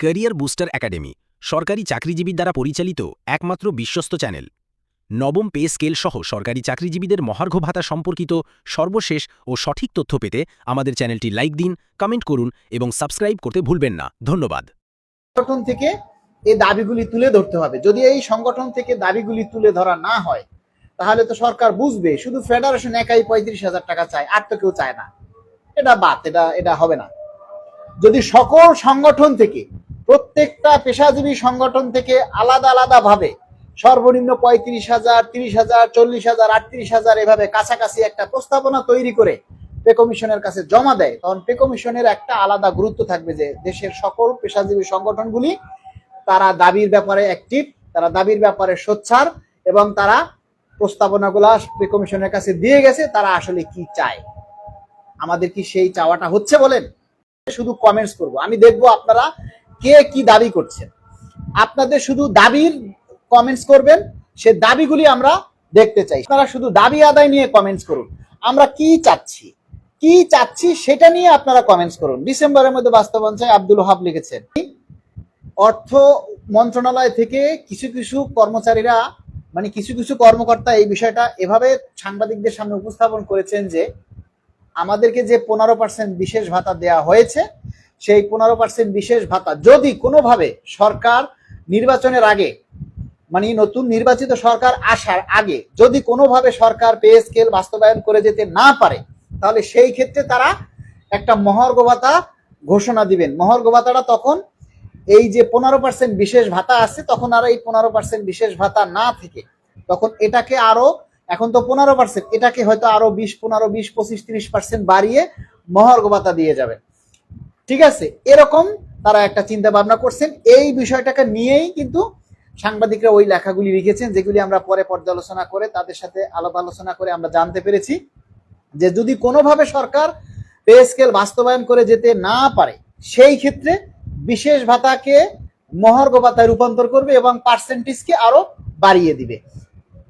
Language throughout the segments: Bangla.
ক্যারিয়ার বুস্টার একাডেমি, সরকারি চাকরিজীবীর দ্বারা পরিচালিত একমাত্র বিশ্বস্ত চ্যানেল। নবম পে স্কেল সহ সরকারি চাকরিজীবীদের মহার্ঘ ভাতা সম্পর্কিত সর্বশেষ ও সঠিক তথ্য পেতে আমাদের চ্যানেলটি লাইক দিন, কমেন্ট করুন এবং সাবস্ক্রাইব করতে ভুলবেন না। ধন্যবাদ। সংগঠন থেকে এই দাবিগুলি তুলে ধরতে হবে। যদি এই সংগঠন থেকে দাবিগুলি তুলে ধরা না হয়, তাহলে তো সরকার বুঝবে, শুধু ফেডারেশন একাই পঁয়ত্রিশ হাজার টাকা চায়, আর তো কেউ চায় না। এটা বাদ, এটা এটা হবে না। যদি সকল সংগঠন থেকে প্রত্যেকটা পেশাজীবী সংগঠন থেকে আলাদা আলাদা ভাবে সর্বনিম্ন পঁয়ত্রিশ হাজার, তিরিশ হাজার, চল্লিশ হাজার, আটত্রিশ হাজার এভাবে কাছাকাছি একটা প্রস্তাবনা তৈরি করে পে কমিশনের কাছে জমা দেয়, তখন পে কমিশনের একটা আলাদা গুরুত্ব থাকবে যে দেশের সকল পেশাজীবী সংগঠনগুলি তারা দাবির ব্যাপারে অ্যাক্টিভ তারা দাবির ব্যাপারে সোচ্ছার এবং তারা প্রস্তাবনাগুলা পে কমিশনের কাছে দিয়ে গেছে, তারা আসলে কি চায়। আমাদের কি সেই চাওয়াটা হচ্ছে বলেন? শুধু কমেন্টস করব। আমি দেখব আপনারা কে কি দাবি করছেন আপনাদের শুধু দাবির কমেন্টস করবেন, সে দাবিগুলি আমরা দেখতে চাই। আপনারা শুধু দাবি আদায় নিয়ে কমেন্টস করুন। আমরা কি চাচ্ছি? কি চাচ্ছি সেটা নিয়ে আপনারা কমেন্টস করুন। ডিসেম্বরের মধ্যে বাস্তবায়ন চাই আব্দুল হাব লিখেছেন, অর্থ মন্ত্রণালয় থেকে কিছু কিছু কর্মচারীরা মানে কিছু কিছু কর্মকর্তা এই বিষয়টা এভাবে সাংবাদিকদের সামনে উপস্থাপন করেছেন যে, আমাদেরকে যে পনেরো পার্সেন্ট বিশেষ ভাতা দেয়া হয়েছে সেই পনেরো পার্সেন্ট বিশেষ ভাতা। যদি কোনোভাবে সরকার নির্বাচনের আগে মানে নতুন নির্বাচিত সরকার আসার আগে, যদি কোনোভাবে সরকার পে স্কেল বাস্তবায়ন করে যেতে না পারে, তাহলে সেই ক্ষেত্রে তারা একটা মহার্ঘ ভাতা ঘোষণা দিবেন। মহার্ঘ ভাতাটা তখন এই যে পনেরো পার্সেন্ট বিশেষ ভাতা আছে, তখন আর এই পনেরো পার্সেন্ট বিশেষ ভাতা না থেকে, তখন এটাকে আরও, এখন তো পনেরো পার্সেন্ট এটাকে হয়তো আরও বিশ, পনেরো, বিশ, পঁচিশ, তিরিশ পার্সেন্ট বাড়িয়ে মহার্ঘ ভাতা দিয়ে যাবেন। ঠিক আছে? এরকম তারা একটা চিন্তা ভাবনা করছেন। এই বিষয়টাকে নিয়েই কিন্তু সাংবাদিকরা ওই লেখাগুলি লিখেছেন, যেগুলি আমরা পরে পর্যালোচনা করে তাদের সাথে আলাপ আলোচনা করে আমরা জানতে পেরেছি যে যদি কোনোভাবে সরকার পে স্কেল বাস্তবায়ন করে যেতে না পারে, সেই ক্ষেত্রে বিশেষ ভাতাকে মহার্ঘ ভাতায় রূপান্তর করবে এবং পার্সেন্টেজকে আরও বাড়িয়ে দিবে।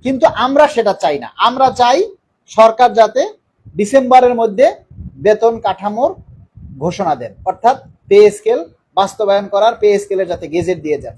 কিন্তু আমরা সেটা চাই না। আমরা চাই সরকার যাতে ডিসেম্বরের মধ্যে বেতন কাঠামোর ঘোষণা দেন। অর্থাৎ পে স্কেল বাস্তবায়ন করার পে স্কেলের যাতে গেজেট দিয়ে যান